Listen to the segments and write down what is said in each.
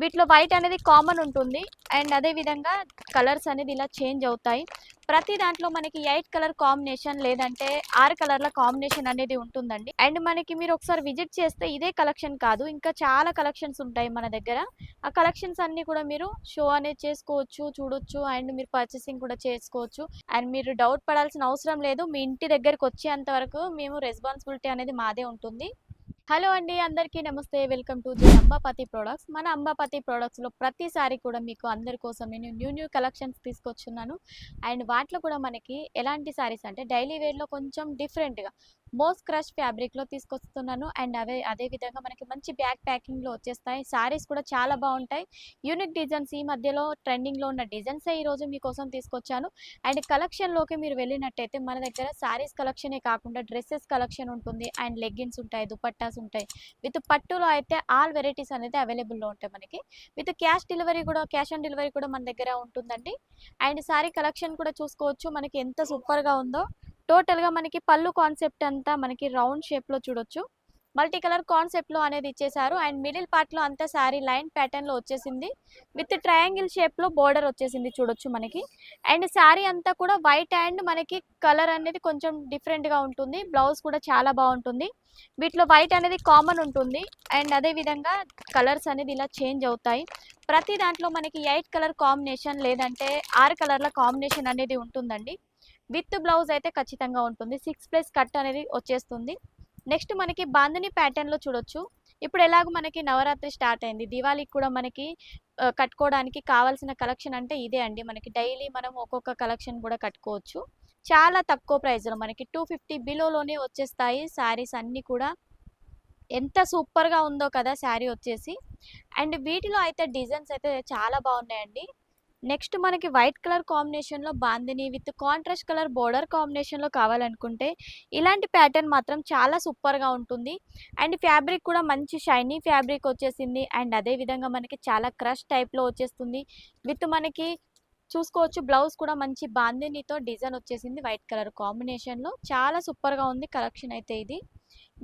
వీటిలో వైట్ అనేది కామన్ ఉంటుంది. అండ్ అదే విధంగా కలర్స్ అనేది ఇలా చేంజ్ అవుతాయి. ప్రతి దాంట్లో మనకి ఎయిట్ కలర్ కాంబినేషన్ లేదంటే ఆరు కలర్ల కాంబినేషన్ అనేది ఉంటుందండి. అండ్ మనకి మీరు ఒకసారి విజిట్ చేస్తే ఇదే కలెక్షన్ కాదు. ఇంకా చాలా కలెక్షన్స్ ఉంటాయి మన దగ్గర. ఆ కలెక్షన్స్ అన్నీ కూడా మీరు షో అనేది చేసుకోవచ్చు చూడొచ్చు. అండ్ మీరు పర్చేసింగ్ కూడా చేసుకోవచ్చు. అండ్ మీరు డౌట్ పడాల్సిన అవసరం లేదు. మీ ఇంటి దగ్గరకు వచ్చేంత వరకు మేము రెస్పాన్సిబిలిటీ అనేది మాదే ఉంటుంది. హలో అండి అందరికీ నమస్తే. Welcome to the Ambapathi products. మన అంబాపతి ప్రొడక్ట్స్లో ప్రతిసారి కూడా మీకు అందరి కోసం నేను న్యూ న్యూ కలెక్షన్స్ తీసుకొచ్చున్నాను. అండ్ వాటిలో కూడా మనకి ఎలాంటి సారీస్ అంటే డైలీ వేర్లో కొంచెం డిఫరెంట్గా మోస్ క్రష్ ఫ్యాబ్రిక్లో తీసుకొస్తున్నాను. అండ్ అవే అదే విధంగా మనకి మంచి బ్యాక్ ప్యాకింగ్లో వచ్చేస్తాయి. సారీస్ కూడా చాలా బాగుంటాయి. యూనిక్ డిజైన్స్ ఈ మధ్యలో ట్రెండింగ్లో ఉన్న డిజైన్స్ ఈ రోజు మీకోసం తీసుకొచ్చాను. అండ్ కలెక్షన్లోకి మీరు వెళ్ళినట్టయితే మన దగ్గర సారీస్ కలెక్షనే కాకుండా డ్రెస్సెస్ కలెక్షన్ ఉంటుంది. అండ్ లెగ్గిన్స్ ఉంటాయి దుపట్టాస్ ఉంటాయి. విత్ పట్టులో అయితే ఆల్ వెరైటీస్ అనేది అవైలబుల్లో ఉంటాయి మనకి. విత్ క్యాష్ డెలివరీ కూడా క్యాష్ ఆన్ డెలివరీ కూడా మన దగ్గర ఉంటుందండి. అండ్ సారీ కలెక్షన్ కూడా చూసుకోవచ్చు. మనకి ఎంత సూపర్గా ఉందో. టోటల్గా మనకి పళ్ళు కాన్సెప్ట్ అంతా మనకి రౌండ్ షేప్లో చూడొచ్చు. మల్టీ కలర్ కాన్సెప్ట్లో అనేది ఇచ్చేసారు. అండ్ మిడిల్ పార్ట్లో అంతా శారీ లైన్ ప్యాటర్న్లో వచ్చేసింది. విత్ ట్రయాంగిల్ షేప్లో బోర్డర్ వచ్చేసింది చూడొచ్చు మనకి. అండ్ శారీ అంతా కూడా వైట్ అండ్ మనకి కలర్ అనేది కొంచెం డిఫరెంట్గా ఉంటుంది. బ్లౌజ్ కూడా చాలా బాగుంటుంది. వీటిలో వైట్ అనేది కామన్ ఉంటుంది. అండ్ అదే విధంగా కలర్స్ అనేది ఇలా చేంజ్ అవుతాయి. ప్రతి దాంట్లో మనకి ఎయిట్ కలర్ కాంబినేషన్ లేదంటే ఆరు కలర్ల కాంబినేషన్ అనేది ఉంటుందండి. విత్ బ్లౌజ్ అయితే ఖచ్చితంగా ఉంటుంది. సిక్స్ ప్లస్ కట్ అనేది వచ్చేస్తుంది. నెక్స్ట్ మనకి బాందని ప్యాటర్న్లో చూడొచ్చు. ఇప్పుడు ఎలాగో మనకి నవరాత్రి స్టార్ట్ అయింది. దివాళీకి కూడా మనకి కట్టుకోవడానికి కావాల్సిన కలెక్షన్ అంటే ఇదే అండి. మనకి డైలీ మనం ఒక్కొక్క కలెక్షన్ కూడా కట్టుకోవచ్చు. చాలా తక్కువ ప్రైస్లో మనకి టూ ఫిఫ్టీ బిలోలోనే వచ్చేస్తాయి శారీస్ అన్నీ కూడా. ఎంత సూపర్గా ఉందో కదా శారీ వచ్చేసి. అండ్ వీటిలో అయితే డిజైన్స్ అయితే చాలా బాగున్నాయండి. నెక్స్ట్ మనకి వైట్ కలర్ కాంబినేషన్లో bandhani with contrast colour border కాంబినేషన్లో కావాలనుకుంటే ఇలాంటి ప్యాటర్న్ మాత్రం చాలా సూపర్గా ఉంటుంది. అండ్ ఫ్యాబ్రిక్ కూడా మంచి షైనీ ఫ్యాబ్రిక్ వచ్చేసింది. అండ్ అదే విధంగా మనకి చాలా క్రష్ టైప్లో వచ్చేస్తుంది. విత్ మనకి చూసుకోవచ్చు బ్లౌజ్ కూడా మంచి బాందినితో డిజైన్ వచ్చేసింది వైట్ కలర్ కాంబినేషన్లో. చాలా సూపర్గా ఉంది కలెక్షన్ అయితే ఇది.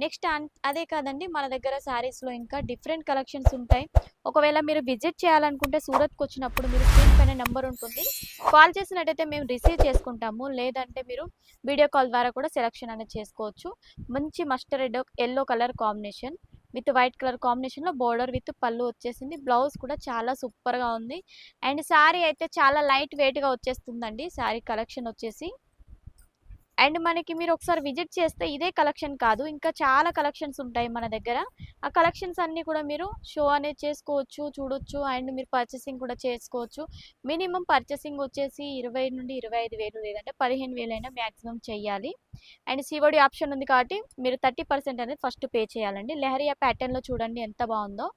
నెక్స్ట్ అదే కాదండి మన దగ్గర శారీస్లో ఇంకా డిఫరెంట్ కలెక్షన్స్ ఉంటాయి. ఒకవేళ మీరు విజిట్ చేయాలనుకుంటే సూరత్కి వచ్చినప్పుడు మీరు స్క్రీన్ పైన నెంబర్ ఉంటుంది. కాల్ చేసినట్టయితే మేము రిసీవ్ చేసుకుంటాము. లేదంటే మీరు వీడియో కాల్ ద్వారా కూడా సెలెక్షన్ అనేది చేసుకోవచ్చు. మంచి mustard yellow colour combination with white colour కాంబినేషన్లో బోర్డర్ విత్ పళ్ళు వచ్చేసింది. బ్లౌజ్ కూడా చాలా సూపర్గా ఉంది. అండ్ శారీ అయితే చాలా లైట్ వెయిట్గా వచ్చేస్తుందండి. శారీ కలెక్షన్ వచ్చేసి. అండ్ మనకి మీరు ఒకసారి విజిట్ చేస్తే ఇదే కలెక్షన్ కాదు ఇంకా చాలా కలెక్షన్స్ ఉంటాయి మన దగ్గర. ఆ కలెక్షన్స్ అన్నీ కూడా మీరు షో అనేది చేసుకోవచ్చు చూడొచ్చు. అండ్ మీరు పర్చేసింగ్ కూడా చేసుకోవచ్చు. మినిమం పర్చేసింగ్ వచ్చేసి ఇరవై నుండి ఇరవై ఐదు వేలు లేదంటే పదిహేను వేలైనా మ్యాక్సిమం చేయాలి. అండ్ సివడి ఆప్షన్ ఉంది కాబట్టి మీరు థర్టీ పర్సెంట్ అనేది ఫస్ట్ పే చేయాలండి. లెహరియా ప్యాటర్న్లో చూడండి ఎంత బాగుందో.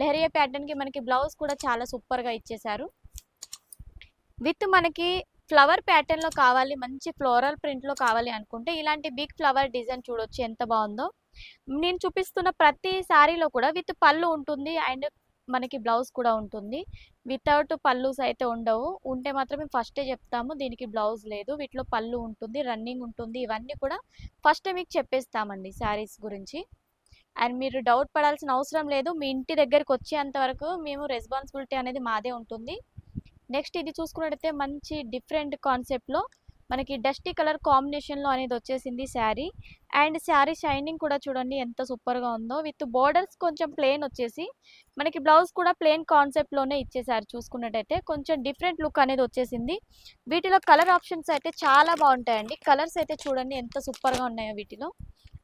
లెహరియా ప్యాటర్న్కి మనకి బ్లౌజ్ కూడా చాలా సూపర్గా ఇచ్చేశారు. విత్ మనకి ఫ్లవర్ ప్యాటర్న్లో కావాలి మంచి ఫ్లోరల్ ప్రింట్లో కావాలి అనుకుంటే ఇలాంటి బిగ్ ఫ్లవర్ డిజైన్ చూడొచ్చు ఎంత బాగుందో. నేను చూపిస్తున్న ప్రతి శారీలో కూడా విత్ పళ్ళు ఉంటుంది అండ్ మనకి బ్లౌజ్ కూడా ఉంటుంది. వితౌట్ పళ్ళుస్ అయితే ఉండవు. ఉంటే మాత్రం మేము ఫస్టే చెప్తాము దీనికి బ్లౌజ్ లేదు వీటిలో పళ్ళు ఉంటుంది రన్నింగ్ ఉంటుంది ఇవన్నీ కూడా ఫస్టే మీకు చెప్పేస్తామండి శారీస్ గురించి. అండ్ మీరు డౌట్ పడాల్సిన అవసరం లేదు మీ ఇంటి దగ్గరికి వచ్చేంత వరకు మేము రెస్పాన్సిబిలిటీ అనేది మాదే ఉంటుంది. నెక్స్ట్ ఇది చూసుకున్నట్టయితే మంచి డిఫరెంట్ కాన్సెప్ట్లో మనకి డస్టీ కలర్ కాంబినేషన్లో అనేది వచ్చేసింది శారీ. అండ్ శారీ షైనింగ్ కూడా చూడండి ఎంత సూపర్గా ఉందో. విత్ బోర్డర్స్ కొంచెం ప్లెయిన్ వచ్చేసి మనకి బ్లౌజ్ కూడా ప్లెయిన్ కాన్సెప్ట్లోనే ఇచ్చేసారు చూసుకున్నట్టయితే. కొంచెం డిఫరెంట్ లుక్ అనేది వచ్చేసింది. వీటిలో కలర్ ఆప్షన్స్ అయితే చాలా బాగుంటాయండి. కలర్స్ అయితే చూడండి ఎంత సూపర్గా ఉన్నాయో వీటిలో.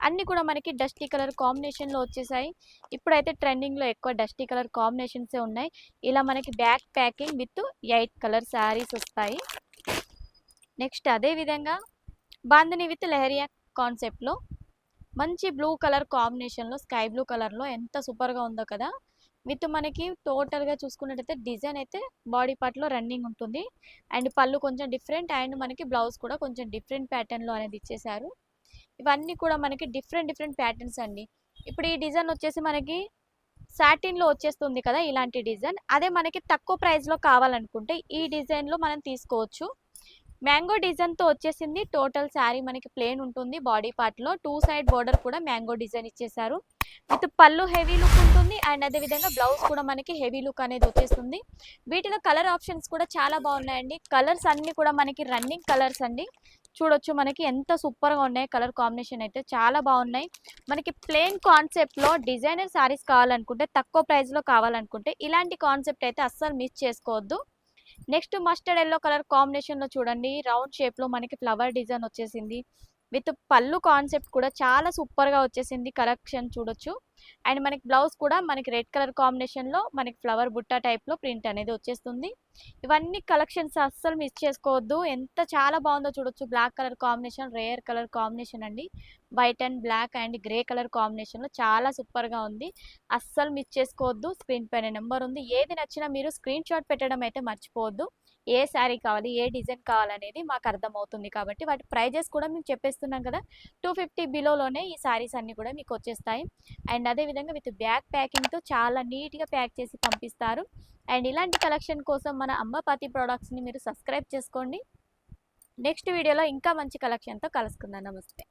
అన్నీ కూడా మనకి డస్టీ కలర్ కాంబినేషన్లో వచ్చేసాయి. ఇప్పుడైతే ట్రెండింగ్లో ఎక్కువ డస్టీ కలర్ కాంబినేషన్సే ఉన్నాయి. ఇలా మనకి back packing with eight colour saris వస్తాయి. నెక్స్ట్ అదే విధంగా బాందిని విత్ లెహరియా కాన్సెప్ట్లో మంచి బ్లూ కలర్ కాంబినేషన్లో స్కై బ్లూ కలర్లో ఎంత సూపర్గా ఉందో కదా. విత్ మనకి టోటల్గా చూసుకున్నట్టయితే డిజైన్ అయితే బాడీ పార్ట్లో రన్నింగ్ ఉంటుంది. అండ్ పళ్ళు కొంచెం డిఫరెంట్ అండ్ మనకి బ్లౌజ్ కూడా కొంచెం డిఫరెంట్ ప్యాటర్న్లో అనేది ఇచ్చేసారు ఇవన్నీ కూడా మనకి డిఫరెంట్ డిఫరెంట్ ప్యాటర్న్స్ అండి. ఇప్పుడు ఈ డిజైన్ వచ్చేసి మనకి సాటిన్లో వచ్చేస్తుంది కదా ఇలాంటి డిజైన్ అదే మనకి తక్కువ ప్రైస్లో కావాలనుకుంటే ఈ డిజైన్లో మనం తీసుకోవచ్చు. మ్యాంగో డిజైన్తో వచ్చేసింది టోటల్ శారీ మనకి ప్లేన్ ఉంటుంది. బాడీ పార్ట్లో టూ సైడ్ బోర్డర్ కూడా మ్యాంగో డిజైన్ ఇచ్చేసారు విత్ పళ్ళు హెవీ లుక్ ఉంటుంది. అండ్ అదే విధంగా బ్లౌజ్ కూడా మనకి హెవీ లుక్ అనేది వచ్చేస్తుంది. వీటిలో కలర్ ఆప్షన్స్ కూడా చాలా బాగున్నాయండి. కలర్స్ అన్ని కూడా మనకి రన్నింగ్ కలర్స్ అండి. చూడొచ్చు మనకి ఎంత సూపర్గా ఉన్నాయి కలర్ కాంబినేషన్ అయితే. చాలా బాగున్నాయి. మనకి ప్లెయిన్ కాన్సెప్ట్లో డిజైనర్ శారీస్ కావాలనుకుంటే తక్కువ ప్రైస్లో కావాలనుకుంటే ఇలాంటి కాన్సెప్ట్ అయితే అస్సలు మిస్ చేసుకోవద్దు. నెక్స్ట్ మస్టర్డ్ ఎల్లో కలర్ కాంబినేషన్లో చూడండి. రౌండ్ షేప్లో మనకి ఫ్లవర్ డిజైన్ వచ్చేసింది. విత్ పళ్ళు కాన్సెప్ట్ కూడా చాలా సూపర్గా వచ్చేసింది. కలెక్షన్ చూడొచ్చు. అండ్ మనకి బ్లౌజ్ కూడా మనకి రెడ్ కలర్ కాంబినేషన్లో మనకి ఫ్లవర్ బుట్ట టైప్లో ప్రింట్ అనేది వచ్చేస్తుంది. ఇవన్నీ కలెక్షన్స్ అస్సలు మిస్ చేసుకోవద్దు. ఎంత చాలా బాగుందో చూడొచ్చు. Black colour combination rare colour combination అండి. White and black and grey colour కాంబినేషన్లో చాలా సూపర్గా ఉంది. అస్సలు మిస్ చేసుకోవద్దు. స్క్రీన్ పైన నెంబర్ ఉంది. ఏది నచ్చినా మీరు స్క్రీన్ షాట్ పెట్టడం అయితే మర్చిపోవద్దు. ఏ శారీ కావాలి ఏ డిజైన్ కావాలనేది మాకు అర్థమవుతుంది కాబట్టి వాటి ప్రైజెస్ కూడా మేము చెప్పేస్తున్నాం కదా. టూ ఫిఫ్టీ బిలోలోనే ఈ శారీస్ అన్ని కూడా మీకు వచ్చేస్తాయి. అండ్ అదే విధంగా విత్ బ్యాక్ ప్యాకింగ్తో చాలా నీట్గా ప్యాక్ చేసి పంపిస్తారు. అండ్ ఇలాంటి కలెక్షన్ కోసం మన అమ్మపతి ప్రోడక్ట్స్ని మీరు సబ్స్క్రైబ్ చేసుకోండి. నెక్స్ట్ వీడియోలో ఇంకా మంచి కలెక్షన్తో కలుసుకుందాం. నమస్తే.